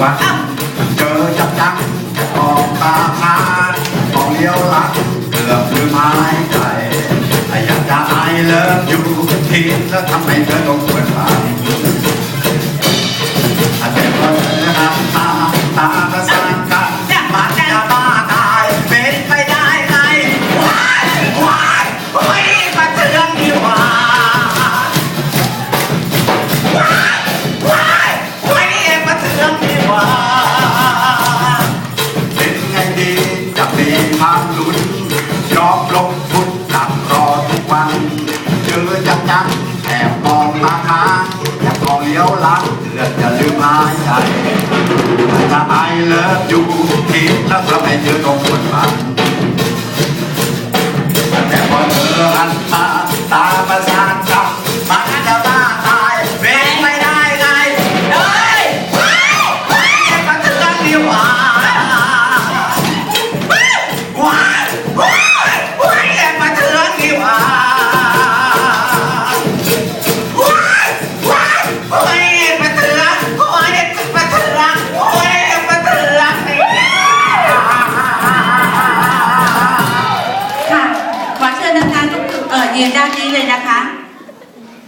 วัเจอจับจังออกตาพานมองเลี้ยวหลังเกือบมือไม้ใจอยากจะไอเลิฟอยู่ทิ้งแล้วทำไมเธอต้องปวดหลั รอบลงทุนดักรอทุกวัน เจอจังจังแอบมองมาค้าอยากมองเลี้ยวหลังเลือนจะลืมหายใจถ้าไอเลิฟอยู่ทีแล้วเราไมเจอต้องคน เรียนด้านนี้เลยนะคะ